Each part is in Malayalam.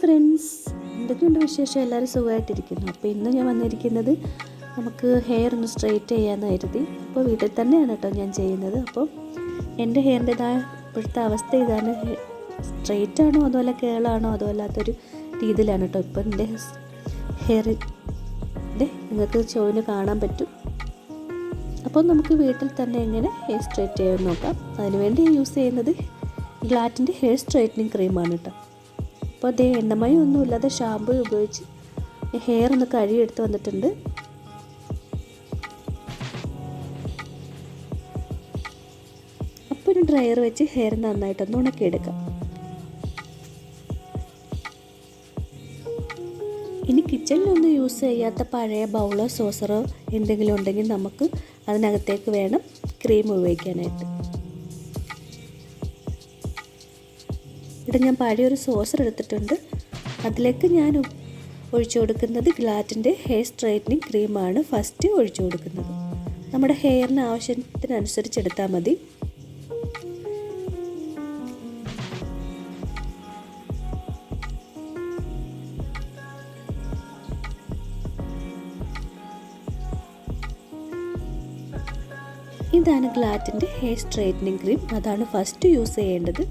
ഫ്രണ്ട്സ് എന്തൊക്കെയുണ്ട് വിശേഷം? എല്ലാവരും സുഖമായിട്ടിരിക്കുന്നു. അപ്പോൾ ഇന്ന് ഞാൻ വന്നിരിക്കുന്നത് നമുക്ക് ഹെയർ ഒന്ന് സ്ട്രെയിറ്റ് ചെയ്യാമെന്ന് കരുതി അപ്പോൾ വീട്ടിൽ തന്നെയാണ് കേട്ടോ ഞാൻ ചെയ്യുന്നത്. അപ്പോൾ എന്റെ ഹെയറിന്റെതായ ഇപ്പോഴത്തെ അവസ്ഥ ഇതാണ്. സ്ട്രെയിറ്റ് ആണോ അതുപോലെ കേളാണോ അതോ അല്ലാത്തൊരു രീതിയിലാണ് കേട്ടോ. ഇപ്പോൾ എന്റെ ഹെയർ നിങ്ങൾക്ക് ചോവിന് കാണാൻ പറ്റും. അപ്പോൾ നമുക്ക് വീട്ടിൽ തന്നെ എങ്ങനെ ഹെയർ സ്ട്രെയിറ്റ് ചെയ്യാൻ നോക്കാം. അതിനുവേണ്ടി യൂസ് ചെയ്യുന്നത് ഗ്ലാറ്റിന്റെ ഹെയർ സ്ട്രെയിറ്റനിങ് ക്രീമാണ് കേട്ടോ. അപ്പോൾ അതേ എണ്ണമയം ഒന്നുമില്ലാതെ ഷാമ്പു ഉപയോഗിച്ച് ഹെയർ ഒന്ന് കഴുകിയെടുത്ത് വന്നിട്ടുണ്ട്. അപ്പോൾ ഒരു ഡ്രയർ വെച്ച് ഹെയർ നന്നായിട്ടൊന്ന് ഉണക്കിയെടുക്കാം ഇനി കിച്ചണിലൊന്നും യൂസ് ചെയ്യാത്ത പഴയ ബൗളോ സോസറോ എന്തെങ്കിലും ഉണ്ടെങ്കിൽ നമുക്ക് അതിനകത്തേക്ക് വേണം ക്രീം ഉപയോഗിക്കാനായിട്ട്. ഇവിടെ ഞാൻ പഴയൊരു സോസർ എടുത്തിട്ടുണ്ട്. അതിലേക്ക് ഞാൻ ഒഴിച്ചു കൊടുക്കുന്നത് ഗ്ലാറ്റിന്റെ ഹെയർ സ്ട്രൈറ്റനിങ് ക്രീമാണ് ഫസ്റ്റ് ഒഴിച്ചു കൊടുക്കുന്നത്. നമ്മുടെ ഹെയറിന് ആവശ്യത്തിനനുസരിച്ച് എടുത്താൽ മതി. ഇതാണ് ഗ്ലാറ്റിന്റെ ഹെയർ സ്ട്രൈറ്റനിങ് ക്രീം അതാണ് ഫസ്റ്റ് യൂസ് ചെയ്യേണ്ടത്.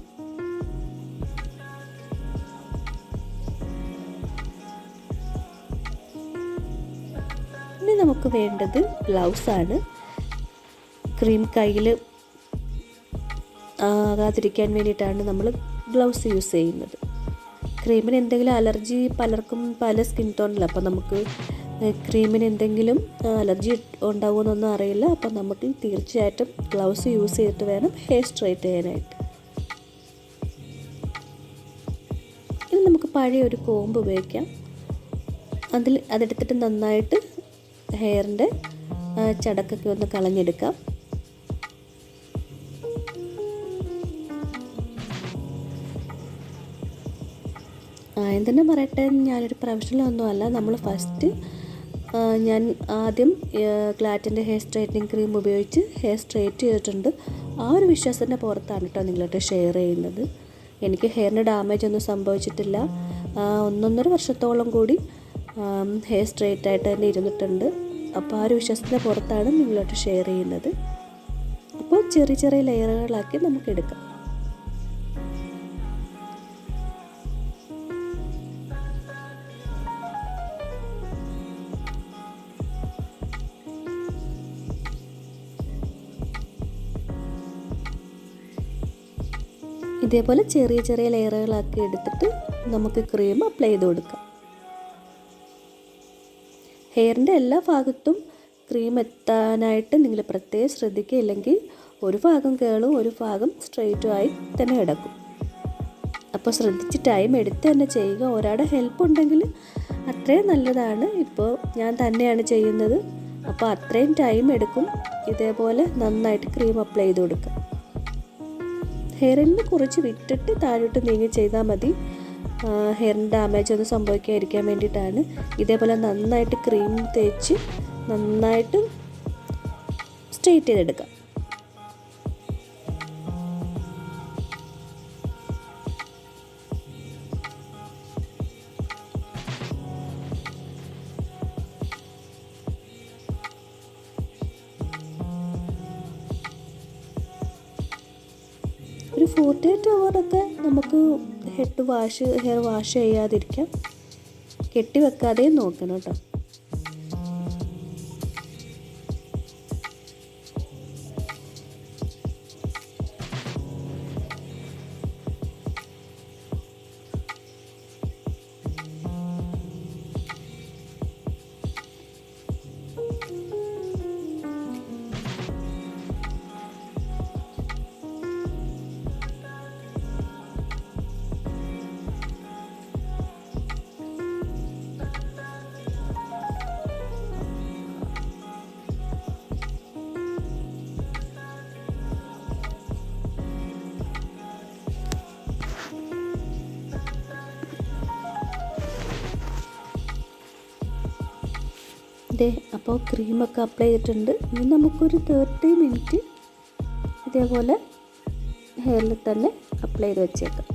നമുക്ക് വേണ്ടത് ഗ്ലൗസാണ് ക്രീം കയ്യിൽ ആകാതിരിക്കാൻ വേണ്ടിയിട്ടാണ് നമ്മൾ ഗ്ലൗസ് യൂസ് ചെയ്യുന്നത്. ക്രീമിന് എന്തെങ്കിലും അലർജി പലർക്കും പല സ്കിൻ ടോണില്ല അപ്പോൾ നമുക്ക് ക്രീമിന് എന്തെങ്കിലും അലർജി ഉണ്ടാവുമെന്നൊന്നും അറിയില്ല. അപ്പോൾ നമുക്ക് തീർച്ചയായിട്ടും ഗ്ലൗസ് യൂസ് ചെയ്തിട്ട് വേണം ഹെയർ സ്ട്രൈറ്റ് ചെയ്യാനായിട്ട്. ഇനി നമുക്ക് പഴയ ഒരു കോമ്പ് ഉപയോഗിക്കാം. അതിൽ അതെടുത്തിട്ട് നന്നായിട്ട് ഹെയറിന്റെ ചടക്കൊക്കെ ഒന്ന് കളഞ്ഞെടുക്കാം. ആദ്യം തന്നെ പറയട്ടെ ഞാനൊരു പ്രൊഫഷണൽ ഒന്നുമല്ല നമ്മൾ ഫസ്റ്റ് ഞാൻ ആദ്യം ക്ലാറ്റിന്റെ ഹെയർ സ്ട്രൈറ്റനിങ് ക്രീം ഉപയോഗിച്ച് ഹെയർ സ്ട്രൈറ്റ് ചെയ്തിട്ടുണ്ട്. ആ ഒരു വിശ്വാസത്തിന്റെ പുറത്താണ് കേട്ടോ നിങ്ങളായിട്ട് ഷെയർ ചെയ്യുന്നത്. എനിക്ക് ഹെയറിന് ഡാമേജ് ഒന്നും സംഭവിച്ചിട്ടില്ല. ഒന്നൊന്നര വർഷത്തോളം കൂടി ഹെയർ സ്ട്രെയിറ്റ് ആയിട്ട് തന്നെ ഇരുന്നിട്ടുണ്ട്. അപ്പോൾ ആ ഒരു വിശ്വാസത്തിന്റെ പുറത്താണ് നിങ്ങളോട്ട് ഷെയർ ചെയ്യുന്നത്. അപ്പോൾ ചെറിയ ചെറിയ ലെയറുകളാക്കി നമുക്ക് എടുക്കാം. ഇതേപോലെ ചെറിയ ചെറിയ ലെയറുകളാക്കി എടുത്തിട്ട് നമുക്ക് ക്രീം അപ്ലൈ ചെയ്ത് കൊടുക്കാം. ഹെയറിന്റെ എല്ലാ ഭാഗത്തും ക്രീം എത്താനായിട്ട് നിങ്ങൾ പ്രത്യേകം ശ്രദ്ധിക്കുക. ഇല്ലെങ്കിൽ ഒരു ഭാഗം കേളും ഒരു ഭാഗം സ്ട്രെയിറ്റും ആയി തന്നെ കിടക്കും. അപ്പോൾ ശ്രദ്ധിച്ച് ടൈം എടുത്ത് തന്നെ ചെയ്യുക. ഒരാളുടെ ഹെൽപ്പ് ഉണ്ടെങ്കിൽ അത്രയും നല്ലതാണ്. ഇപ്പോൾ ഞാൻ തന്നെയാണ് ചെയ്യുന്നത്. അപ്പോൾ അത്രയും ടൈം എടുക്കും. ഇതേപോലെ നന്നായിട്ട് ക്രീം അപ്ലൈ ചെയ്ത് കൊടുക്കുക. ഹെയറിന് കുറച്ച് വിട്ടിട്ട് താഴോട്ട് നീങ്ങി ചെയ്താൽ മതി. ഹെയറിന് ഡാമേജ് ഒന്നും സംഭവിക്കാതിരിക്കാൻ വേണ്ടിയിട്ടാണ്. ഇതേപോലെ നന്നായിട്ട് ക്രീം തേച്ച് നന്നായിട്ട് സ്ട്രെയിറ്റ് ചെയ്തെടുക്കാം ഒരു ഫോർട്ടി എയ്റ്റ് അവറൊക്കെ നമുക്ക് ഹെഡ് വാഷ് ഹെയർ വാഷ് ചെയ്യാതിരിക്കാം. കെട്ടി വെക്കാതെയും നോക്കണം കേട്ടോ. ഇതേ അപ്പോൾ ക്രീമൊക്കെ അപ്ലൈ ചെയ്തിട്ടുണ്ട്. ഇനി നമുക്കൊരു തേർട്ടി മിനിറ്റ് ഇതേപോലെ ഹെയറിൽ തന്നെ അപ്ലൈ ചെയ്ത് വെച്ചേക്കാം.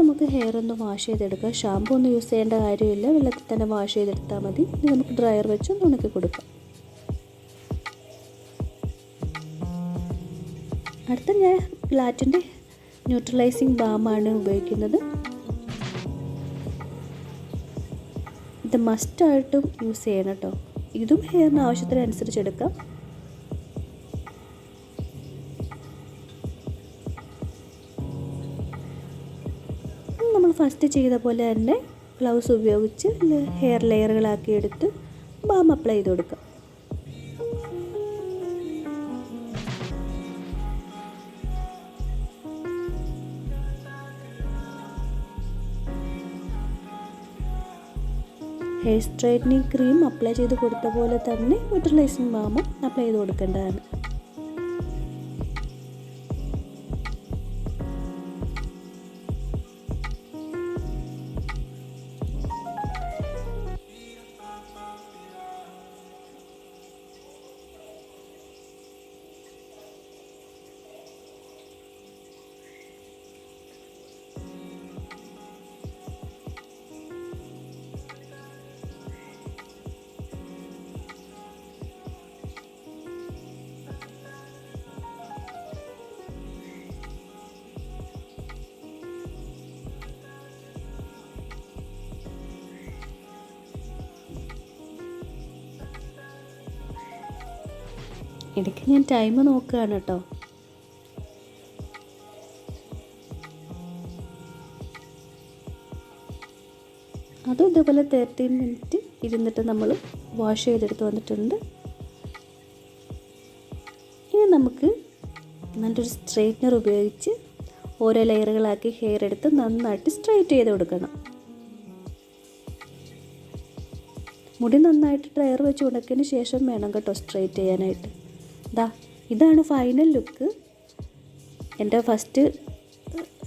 നമുക്ക് ഹെയർ ഒന്ന് വാഷ് ചെയ്തെടുക്കുക ഷാമ്പു ഒന്നും യൂസ് ചെയ്യേണ്ട കാര്യമില്ല. വെള്ളത്തിൽ തന്നെ വാഷ് ചെയ്തെടുത്താൽ മതി. ഇനി നമുക്ക് ഡ്രയർ വെച്ച് ഒന്ന് ഉണക്കി കൊടുക്കാം. അടുത്ത ഞാൻ പ്ലാറ്റിന്റെ ന്യൂട്രലൈസിങ് ബാമാണ് ഉപയോഗിക്കുന്നത്. ഇത് മസ്റ്റായിട്ടും യൂസ് ചെയ്യണം കേട്ടോ. ഇതും ഹെയറിന് ആവശ്യത്തിനനുസരിച്ച് എടുക്കാം. നമ്മൾ ഫസ്റ്റ് ചെയ്ത പോലെ തന്നെ ഗ്ലൗസ് ഉപയോഗിച്ച് ഹെയർ ലെയറുകളാക്കി എടുത്ത് ബാം അപ്ലൈ ചെയ്ത് കൊടുക്കാം. ഹെയർ സ്ട്രൈറ്റനിങ് ക്രീം അപ്ലൈ ചെയ്ത് കൊടുത്ത പോലെ തന്നെ ന്യൂട്രലൈസിങ് ബാമും അപ്ലൈ ചെയ്ത് കൊടുക്കേണ്ടതാണ്. ഇടയ്ക്ക് ഞാൻ ടൈം നോക്കുകയാണ് കേട്ടോ അതും ഇതേപോലെ തേർട്ടീൻ മിനിറ്റ് ഇരുന്നിട്ട് നമ്മൾ വാഷ് ചെയ്തെടുത്ത് വന്നിട്ടുണ്ട്. ഇനി നമുക്ക് നല്ലൊരു സ്ട്രെയിറ്റ്നർ ഉപയോഗിച്ച് ഓരോ ലെയറുകളാക്കി ഹെയർ എടുത്ത് നന്നായിട്ട് സ്ട്രൈറ്റ് ചെയ്ത് കൊടുക്കണം. മുടി നന്നായിട്ട് ഡ്രയർ വെച്ച് ഉണക്കിയതിന് ശേഷം വേണം കേട്ടോ സ്ട്രൈറ്റ് ചെയ്യാനായിട്ട്. ദാ ഇതാണ് ഫൈനൽ ലുക്ക് എന്റെ ഫസ്റ്റ്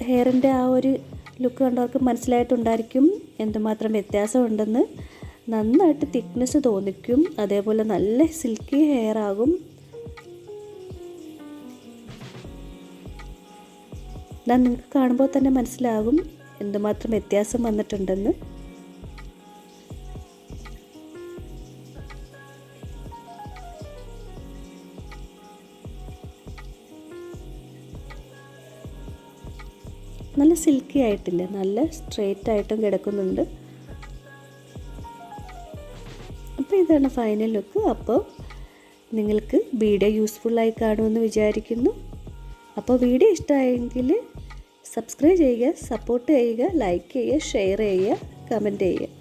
ഹെയറിന്റെ ആ ഒരു ലുക്ക് കണ്ടവർക്ക് മനസ്സിലായിട്ടുണ്ടായിരിക്കും എന്തുമാത്രം വ്യത്യാസമുണ്ടെന്ന്. നന്നായിട്ട് തിക്നെസ് തോന്നിക്കും അതേപോലെ നല്ല സിൽക്കി ഹെയർ ആകും. ഞാൻ നിങ്ങൾക്ക് കാണുമ്പോൾ തന്നെ മനസ്സിലാകും എന്തുമാത്രം വ്യത്യാസം വന്നിട്ടുണ്ടെന്ന്. നല്ല സിൽക്കി ആയിട്ടില്ല? നല്ല സ്ട്രെയിറ്റ് ആയിട്ടും കിടക്കുന്നുണ്ട്. അപ്പോൾ ഇതാണ് ഫൈനൽ ലുക്ക് അപ്പോൾ നിങ്ങൾക്ക് വീഡിയോ യൂസ്ഫുള്ളായി കാണുമെന്ന് വിചാരിക്കുന്നു. അപ്പോൾ വീഡിയോ ഇഷ്ടമായെങ്കിൽ സബ്സ്ക്രൈബ് ചെയ്യുക സപ്പോർട്ട് ചെയ്യുക ലൈക്ക് ചെയ്യുക ഷെയർ ചെയ്യുക കമന്റ് ചെയ്യുക.